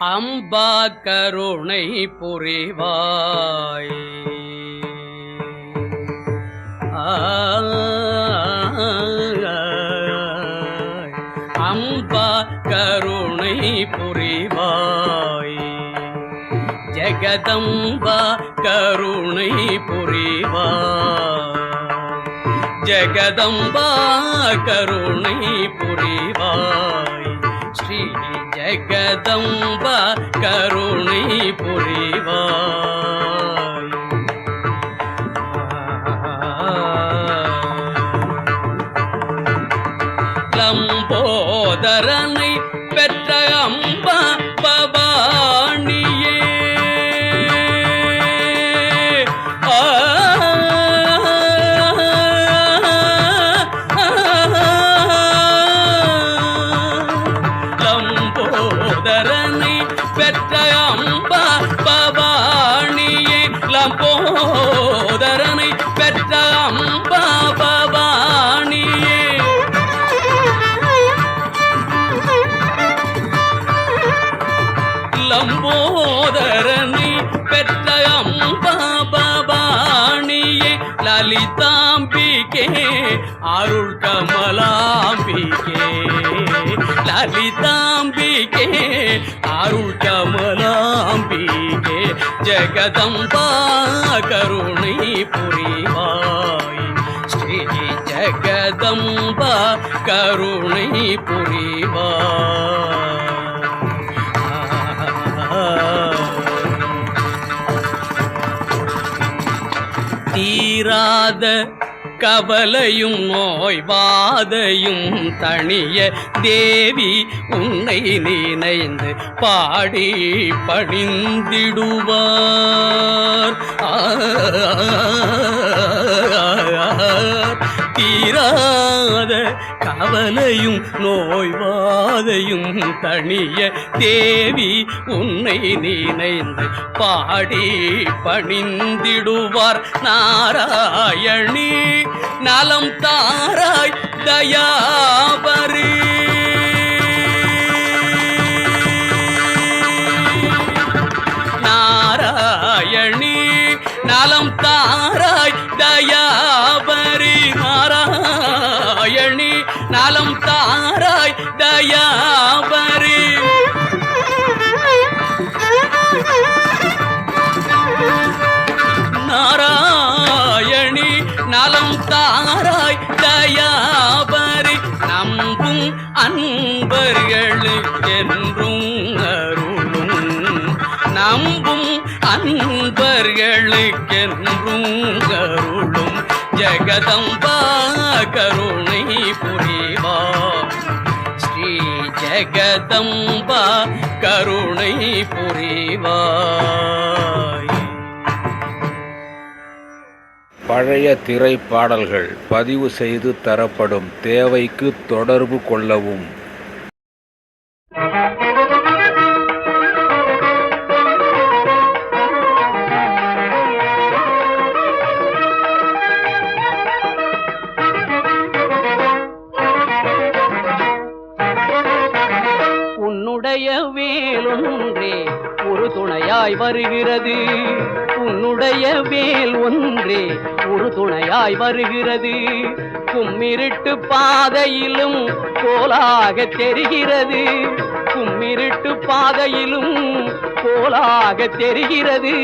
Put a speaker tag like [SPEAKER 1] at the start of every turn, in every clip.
[SPEAKER 1] அம்பா கருணை புரிவாய். அம்பா கருணை புரிவாய். ஜெகதம்பா கருணை புரிவாய். ஜெகதம்பா கருணை புரிவாய். ஸ்ரீ ஜெகதம்பா கருணை புரிவாய் லம்போதரனை பெற்ற அம்மா பெற்ற அம்பா பவானியே லலிதாம்பிகே அருள் கமலாம்பிகே. லலிதாம்பிகே அருள் கமலாம்பிகே. ஜெகதம்பா கருணை புரிவாய் ஸ்ரீ ஜெகதம்பா கருணை புரிவாய் தீராத கவலையும் நோய்வாதையும் தனிய தேவி உன்னை நினைந்து பாடி பணிந்திடுவார் தீராத கவலையும் நோய்வாதையும் தனிய தேவி உன்னை நினைந்து பாடி பணிந்திடுவார். நாராயணி நலம் தாராய் தயா நலம் தாராய் தயாபரி. நாராயணி நலம் தாராய் தயாபரி. நம்பும் அன்பர்களுக்கென்றும் அருளும். நம்பும் அன்பர்களுக்கென்றும் அருளும். ஜெகதம்பா கருணை புரிவார் ஸ்ரீ ஜெகதம்பா கருணை புரிவாய்.
[SPEAKER 2] பழைய திரைப்பாடல்கள் பதிவு செய்து தரப்படும் தேவைக்கு தொடர்பு கொள்ளவும்.
[SPEAKER 1] துணையாய் வருகிறது. உன்னுடைய வேல் ஒன்றே ஒரு துணையாய் வருகிறது. கும்மிருட்டு பாதையிலும் கோலாக தெரிகிறது. கும்மிருட்டு பாதையிலும் கோலாக தெரிகிறது.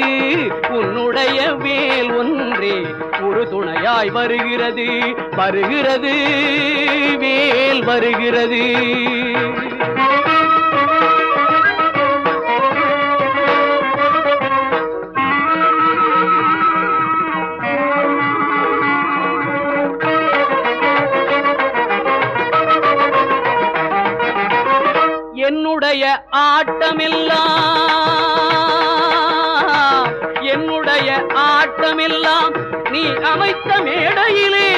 [SPEAKER 1] உன்னுடைய வேல் ஒன்றே ஒரு துணையாய் வருகிறது. வருகிறது வேல் வருகிறது. என்னுடைய ஆட்டமெல்லாம் என்னுடைய ஆட்டமெல்லாம் நீ அமைத்த மேடையிலே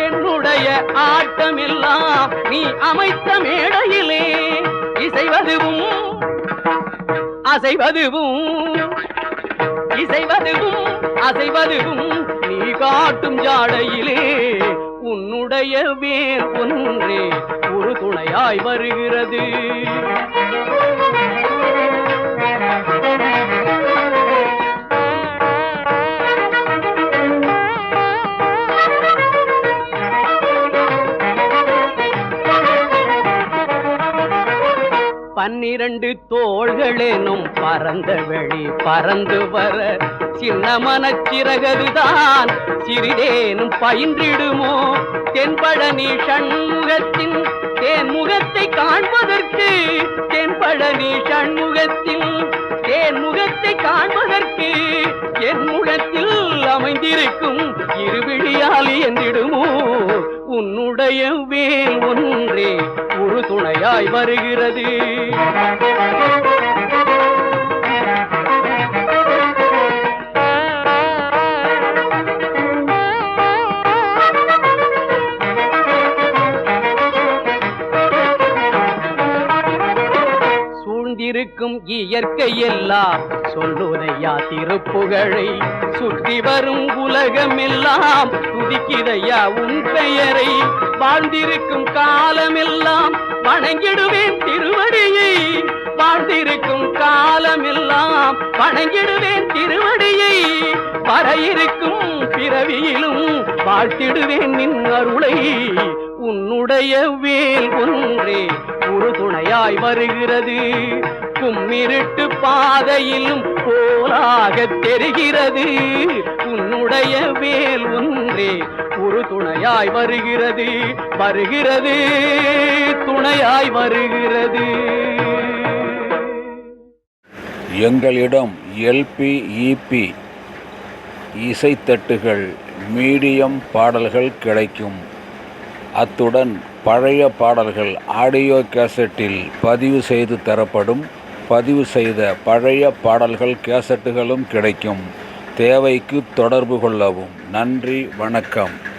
[SPEAKER 1] என்னுடைய ஆட்டமெல்லாம் நீ அமைத்த மேடையிலே இசைவதுவும் அசைவதுவும் இசைவதுவும் அசைவதுவும் நீ காட்டும் ஜாடையிலே இதயமே ஒன்றே உறுதுணையாய் வருகிறது. பன்னிரண்டு தோள்களேனும் பறந்த வெளி பறந்து வர சின்ன மனச்சிறகதுதான். சிறிதேனும் பயின்றிடுமோ? தென்பழனி சண்முகத்தின் தேன்முகத்தை காண்பதற்கு. தென்பழனி சண்முகத்தின் தேன்முகத்தை காண்பதற்கு. என் முகத்தில் அமைந்திருக்கும் இருவிழியாலி என்றிடுமோ உன்னுடைய வேல் ஒன்றே ஒரு துணையாய் வருகிறது. சூழ்ந்திருக்கும் இயற்கை எல்லாம் சொல்லுதையா திருப்புகழை சுற்றி வரும் உலகமெல்லாம். துதிக்கிதையா உன் பெயரை வாழ்ந்திருக்கும் காலமெல்லாம். வணங்கிடுவேன் திருவடியை வாழ்ந்திருக்கும் காலமெல்லாம். வணங்கிடுவேன் திருவடியை வர இருக்கும் பிறவியிலும். வாழ்த்திடுவேன் நின் அருளை உன்னுடைய வேல் ஒன்றே. ஒரு துணையாய் இருக்கும் இருட்டு பாதையிலும் போலாக தெரிகிறது. உன்னுடைய வேல் ஒன்றே ஒரு துணையாய் வருகிறது. வருகிறது துணையாய் வருகிறது.
[SPEAKER 2] எங்களிடம் எல்பி இபி இசைத்தட்டுகள் மீடியம் பாடல்கள் கிடைக்கும். அத்துடன் பழைய பாடல்கள் ஆடியோ கேசட்டில் பதிவு செய்து தரப்படும். பதிவு செய்த பழைய பாடல்கள் கேசட்டுகளும் கிடைக்கும். தேவைக்கு தொடர்பு கொள்ளவும். நன்றி வணக்கம்.